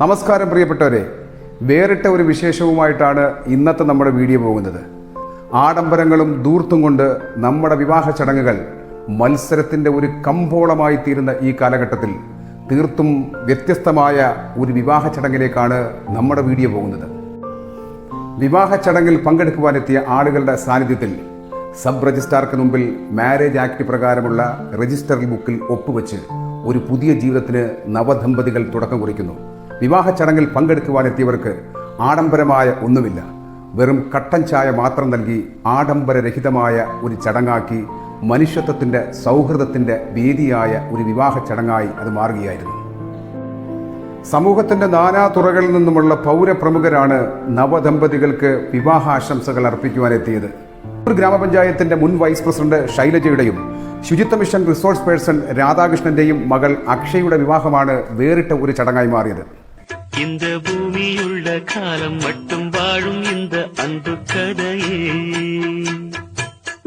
നമസ്കാരം പ്രിയപ്പെട്ടവരെ. വേറിട്ട ഒരു വിശേഷവുമായിട്ടാണ് ഇന്നത്തെ നമ്മുടെ വീഡിയോ പോകുന്നത്. ആഡംബരങ്ങളും ദൂർത്തും കൊണ്ട് നമ്മുടെ വിവാഹ ചടങ്ങുകൾ മത്സരത്തിന്റെ ഒരു കമ്പോളമായി തീരുന്ന ഈ കാലഘട്ടത്തിൽ തീർത്തും വ്യത്യസ്തമായ ഒരു വിവാഹ ചടങ്ങിലേക്കാണ് നമ്മുടെ വീഡിയോ പോകുന്നത്. വിവാഹ ചടങ്ങിൽ പങ്കെടുക്കുവാനെത്തിയ ആളുകളുടെ സാന്നിധ്യത്തിൽ സബ് രജിസ്ട്രാർക്ക് മുമ്പിൽ മാരേജ് ആക്ട് പ്രകാരമുള്ള രജിസ്റ്റർ ബുക്കിൽ ഒപ്പുവെച്ച് ഒരു പുതിയ ജീവിതത്തിന് നവദമ്പതികൾ തുടക്കം കുറിക്കുന്നു. വിവാഹ ചടങ്ങിൽ പങ്കെടുക്കുവാനെത്തിയവർക്ക് ആഡംബരമായ ഒന്നുമില്ല. വെറും കട്ടൻ ചായ മാത്രം നൽകി ആഡംബരരഹിതമായ ഒരു ചടങ്ങാക്കി മനുഷ്യത്വത്തിന്റെ സൗഹൃദത്തിന്റെ വേദിയായ ഒരു വിവാഹ ചടങ്ങായി അത് മാറുകയായിരുന്നു. സമൂഹത്തിന്റെ നാനാ തുറകളിൽ നിന്നുമുള്ള പൗരപ്രമുഖരാണ് നവദമ്പതികൾക്ക് വിവാഹാശംസകൾ അർപ്പിക്കുവാനെത്തിയത് ഒരു ഗ്രാമപഞ്ചായത്തിന്റെ മുൻ വൈസ് പ്രസിഡന്റ് ശൈലജയുടെയും ശുചിത്വ മിഷൻ റിസോഴ്സ് പേഴ്സൺ രാധാകൃഷ്ണന്റെയും മകൾ അക്ഷയുടെ വിവാഹമാണ് വേറിട്ട ഒരു ചടങ്ങായി മാറിയത്. இந்த பூமியுள்ள காலம் மட்டும் வாழும் இந்த அன்பு கதையே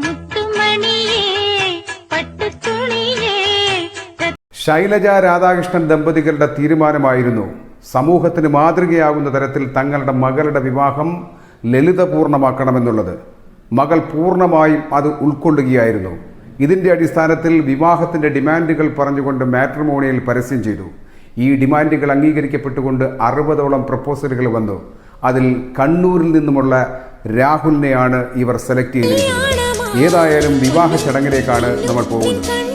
മുത്തുമണിയേ പട്ടുതുണിയേ ശൈലജ രാധാകൃഷ്ണൻ ദമ്പതികളുടെ തീരുമാനമായിരുന്നു സമൂഹത്തിന് മാതൃകയാകുന്ന തരത്തിൽ തങ്ങളുടെ മകളുടെ വിവാഹം ലളിതപൂർണമാക്കണമെന്നുള്ളത് മകൾ പൂർണ്ണമായും അത് ഉൾക്കൊള്ളുകയായിരുന്നു ഇതിന്റെ അടിസ്ഥാനത്തിൽ വിവാഹത്തിന്റെ ഡിമാൻഡുകൾ പറഞ്ഞുകൊണ്ട് മാട്രിമോണിയൽ പരസ്യം ചെയ്തു ഈ ഡിമാൻഡുകൾ അംഗീകരിക്കപ്പെട്ടുകൊണ്ട് അറുപതോളം പ്രപ്പോസലുകൾ വന്നു. അതിൽ കണ്ണൂരിൽ നിന്നുമുള്ള രാഹുലിനെയാണ് ഇവർ സെലക്ട് ചെയ്തിരിക്കുന്നത്. ഏതായാലും വിവാഹ ചടങ്ങിലേക്കാണ് നമ്മൾ പോകുന്നത്.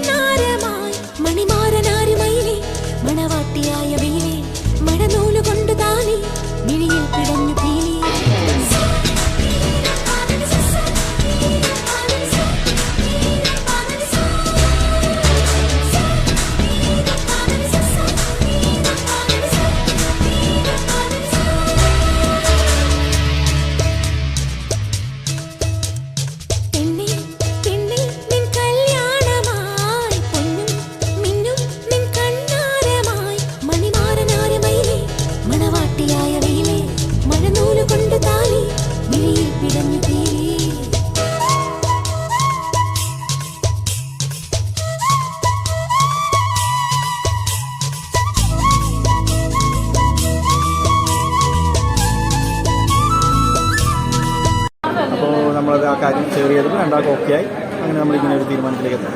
നമ്മളത് ആ കാര്യം ഷെയർ ചെയ്തപ്പോൾ രണ്ടാൾക്കും ഓക്കെ ആയി. അങ്ങനെ നമ്മളിങ്ങനെ ഒരു തീരുമാനത്തിലേക്ക് എത്തി.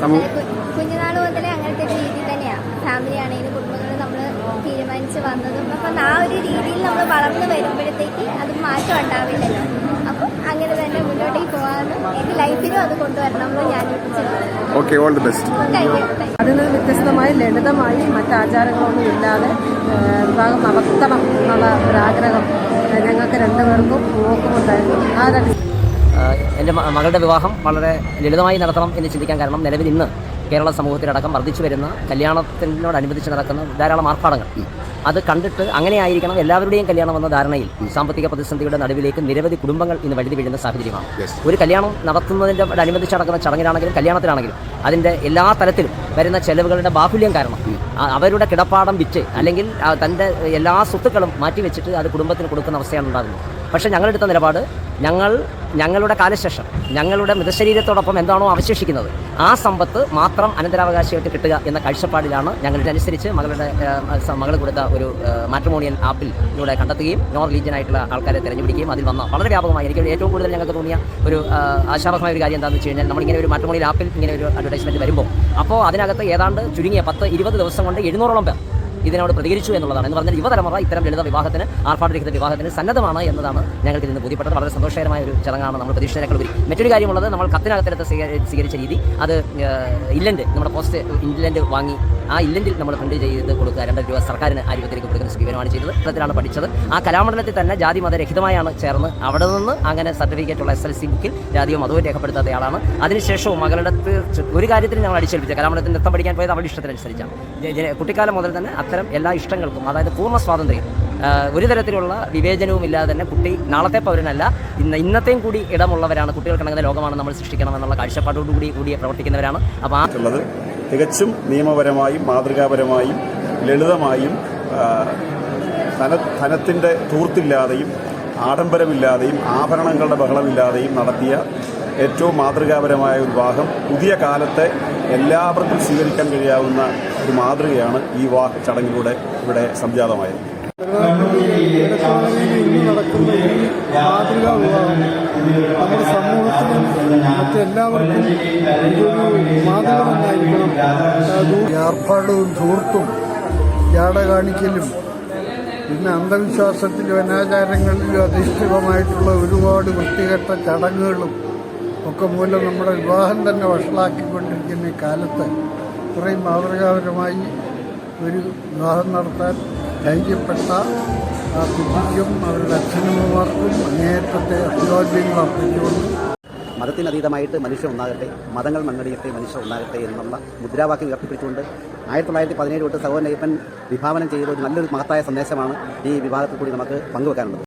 സമൂഹം രീതി തന്നെയാണ് ഫാമിലി നമ്മൾ തീരുമാനിച്ച് വന്നതും അപ്പം ആ ഒരു രീതിയിൽ നമ്മൾ വളർന്നു അത് അങ്ങനെ തന്നെ മുന്നോട്ടേക്ക് പോകാനും എന്റെ ലൈഫിലും അത് കൊണ്ടുവരണമെന്ന് ഞാൻ ചിന്തിക്കുന്നു ഓക്കെ ഓൾ ദി ബെസ്റ്റ് അതിൽ നിന്ന് വ്യത്യസ്തമായി ലളിതമായി മറ്റ് ആചാരങ്ങളൊന്നും ഇല്ലാതെ വിവാഹം നടത്തണം എന്നുള്ള ഒരാഗ്രഹം ഞങ്ങൾക്ക് രണ്ടുപേർക്കും നോക്കുമുണ്ടായിരുന്നു ആ രണ്ട് എന്റെ മകളുടെ വിവാഹം വളരെ ലളിതമായി നടത്തണം എന്ന് ചിന്തിക്കാൻ കാരണം നിലവിൽ ഇന്ന് കേരള സമൂഹത്തിലടക്കം വർദ്ധിച്ചു വരുന്ന കല്യാണത്തിനോടനുബന്ധിച്ച് നടക്കുന്ന ധാരാളം ആർഭാടങ്ങൾ. അത് കണ്ടിട്ട് അങ്ങനെ ആയിരിക്കണം എല്ലാവരുടെയും കല്യാണം എന്ന ധാരണയിൽ സാമ്പത്തിക പ്രതിസന്ധിയുടെ നടുവിലേക്ക് നിരവധി കുടുംബങ്ങൾ ഇന്ന് വഴുതി വീഴുന്ന സാഹചര്യമാണ്. ഒരു കല്യാണം നടത്തുന്നതിന്റെ അനുബന്ധിച്ച് നടക്കുന്ന ചടങ്ങിലാണെങ്കിലും കല്യാണത്തിലാണെങ്കിലും അതിന്റെ എല്ലാ തലത്തിലും വരുന്ന ചെലവുകളുടെ ബാഹുല്യം കാരണം അവരുടെ കിടപ്പാടം വിറ്റ് അല്ലെങ്കിൽ തന്റെ എല്ലാ സ്വത്തുക്കളും മാറ്റിവെച്ചിട്ട് അത് കുടുംബത്തിന് കൊടുക്കുന്ന അവസ്ഥയാണ് ഉണ്ടാകുന്നത്. പക്ഷേ ഞങ്ങളെടുത്ത നിലപാട് ഞങ്ങൾ ഞങ്ങളുടെ കാലശേഷം ഞങ്ങളുടെ മൃതശരീരത്തോടൊപ്പം എന്താണോ അവശേഷിക്കുന്നത് ആ സമ്പത്ത് മാത്രം അനന്തരാവകാശമായിട്ട് കിട്ടുക എന്ന കാഴ്ചപ്പാടിലാണ് ഞങ്ങൾ ഇതനുസരിച്ച് മകളുടെ മകൾ കൊടുത്ത ഒരു മാട്രിമോണിയൽ ആപ്പിൽ ഇതിലൂടെ കണ്ടെത്തുകയും നോർ റിലീജിയൻ ആയിട്ടുള്ള ആൾക്കാരെ തിരഞ്ഞെടുക്കുകയും അതിൽ വന്ന വളരെ വ്യാപകമായി എനിക്ക് ഏറ്റവും കൂടുതൽ ഞങ്ങൾക്ക് തോന്നിയ ഒരു ആശാവഹമായ ഒരു കാര്യം എന്താണെന്ന് വെച്ച് കഴിഞ്ഞാൽ നമ്മളിങ്ങനെ ഒരു മാട്രിമോണിയൽ ആപ്പിൽ ഇങ്ങനെ ഒരു അഡ്വർടൈസ്മെന്റ് വരുമ്പോൾ അപ്പോൾ അതിനകത്ത് ഏതാണ്ട് ചുരുങ്ങിയ പത്ത് ഇരുപത് ദിവസം കൊണ്ട് എഴുന്നൂറോളം പേർ ഇതിനോട് പ്രതികരിച്ചു എന്നുള്ളതാണ്. എന്ന് പറഞ്ഞാൽ യുവതലമുറ ഇത്തരം ലളിത വിവാഹത്തിന് ആർഭാടരഹിത വിവാഹത്തിന് സന്നദ്ധമാണ് എന്നതാണ് ഞങ്ങൾക്ക് ഇതിന് ബോധ്യപ്പെട്ടത്. വളരെ സന്തോഷകരമായ ഒരു ചടങ്ങാണ് നമ്മൾ പ്രതീക്ഷിച്ചതിനേക്കാൾ ഉപരി മറ്റൊരു കാര്യമുള്ളത് നമ്മൾ കത്തിനകത്തെടുത്ത് സ്വീക- സ്വീകരിച്ച രീതി അത് ഇല്ലൻഡ് നമ്മുടെ പോസ്റ്റ് ഇല്ലൻഡ് വാങ്ങി ആ ഇല്ലൻഡിൽ നമ്മൾ പ്രിന്റ് ചെയ്ത് കൊടുക്കുക. രണ്ടര രൂപ സർക്കാരിന് ആ കൊടുക്കുന്ന സമീപനമാണ് ചെയ്തത്. ഇത്തരത്തിലാണ് പഠിച്ചത്. ആ കലാമണ്ഡലത്തിൽ തന്നെ ജാതി മതരഹിതമായാണ് ചേർന്ന് അവിടെ നിന്ന് അങ്ങനെ സർട്ടിഫിക്കറ്റ് ഉള്ള എസ് എൽ സി ബുക്കിൽ ജാതിയോ മതവും രേഖപ്പെടുത്താത്തയാളാണ് അതിനുശേഷവും മകളുടെ ഒരു കാര്യത്തിൽ ഞങ്ങൾ അടിച്ചേൽപ്പിച്ചത്. കലാമണ്ഡലത്തിൽ നൃത്തം പഠിക്കാൻ പോയത് അവളുടെ ഇഷ്ടത്തിനനുസരിച്ചാണ്. കുട്ടിക്കാലം മുതൽ തന്നെ അത്തരം എല്ലാ ഇഷ്ടങ്ങൾക്കും അതായത് പൂർണ സ്വാതന്ത്ര്യം ഒരു തരത്തിലുള്ള വിവേചനവും ഇല്ലാതെ തന്നെ കുട്ടി നാളത്തെ പൗരനല്ല ഇന്ന് ഇന്നത്തെയും കൂടി ഇടമുള്ളവരാണ് കുട്ടികൾക്കിണങ്ങുന്ന ലോകമാണ് നമ്മൾ സൃഷ്ടിക്കണം എന്നുള്ള കാഴ്ചപ്പാടോടുകൂടി കൂടി പ്രവർത്തിക്കുന്നവരാണ്. അപ്പോൾ ആ തികച്ചും നിയമപരമായും മാതൃകാപരമായും ലളിതമായും ധന ധനത്തിന്റെ തൂർത്തില്ലാതെയും ആഡംബരമില്ലാതെയും ആഭരണങ്ങളുടെ ബഹളമില്ലാതെയും നടത്തിയ ഏറ്റവും മാതൃകാപരമായ ഒരു വിവാഹം. പുതിയ കാലത്തെ എല്ലാവർക്കും സ്വീകരിക്കാൻ കഴിയാവുന്ന ഒരു മാതൃകയാണ് ഈ വിവാഹ ചടങ്ങിലൂടെ ഇവിടെ സംജാതമായത്. നടക്കുന്ന ഈ മാതൃകാ വിവാഹം നമ്മുടെ സമൂഹത്തിനും മറ്റെല്ലാവർക്കും ഇതൊരു മാതൃക ഏർപ്പാടും ധൂർത്തും ജാട കാണിക്കലും പിന്നെ അന്ധവിശ്വാസത്തിലും അനാചാരങ്ങളിലും അധിഷ്ഠിതമായിട്ടുള്ള ഒരുപാട് വൃത്തികെട്ട ചടങ്ങുകളും ഒക്കെ മൂലം നമ്മുടെ വിവാഹം തന്നെ വഷളാക്കിക്കൊണ്ടിരിക്കുന്ന ഈ കാലത്ത് ഇത്രയും മാതൃകാപരമായി ഒരു വിവാഹം നടത്താൻ ധൈര്യപ്പെട്ട ആ കുട്ടിക്കും അവരുടെ അച്ഛനമ്മമാർക്കും അങ്ങേയറ്റത്തെ അഭിവാദ്യങ്ങൾ അർപ്പിച്ചുകൊണ്ട് മതത്തിനതീതമായിട്ട് മനുഷ്യർ ഒന്നാകട്ടെ മതങ്ങൾ മണ്ണടിയട്ടെ മനുഷ്യർ ഒന്നാകട്ടെ എന്നുള്ള മുദ്രാവാക്യം ഉയർത്തിപ്പിടിച്ചുകൊണ്ട് ആയിരത്തി തൊള്ളായിരത്തി പതിനേഴ് തൊട്ട് സഹോദരൻ വിഭാവനം ചെയ്ത ഒരു നല്ലൊരു മഹത്തായ സന്ദേശമാണ് ഈ വിഭാഗത്തിൽ കൂടി നമുക്ക് പങ്കുവെക്കാനുള്ളത്.